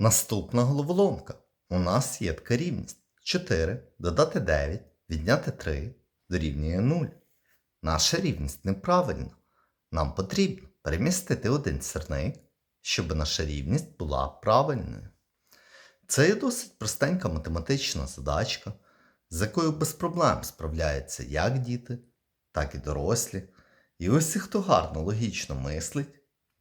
Наступна головоломка. У нас є така рівність. 4 додати 9, відняти 3 дорівнює 0. Наша рівність неправильна. Нам потрібно перемістити один сірник, щоб наша рівність була правильною. Це є досить простенька математична задачка, з якою без проблем справляються як діти, так і дорослі. І усі, хто гарно логічно мислить,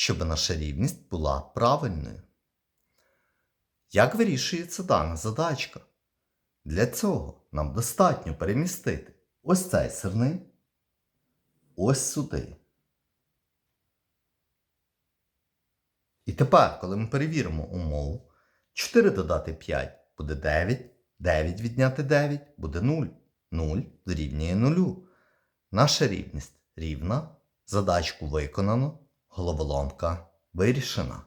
щоб наша рівність була правильною. Як вирішується дана задачка? Для цього нам достатньо перемістити ось цей сирник ось сюди. І тепер, коли ми перевіримо умову, 4 додати 5 буде 9, 9 відняти 9 буде 0. 0 дорівнює 0. Наша рівність рівна, задачку виконано, головоломка вирішена.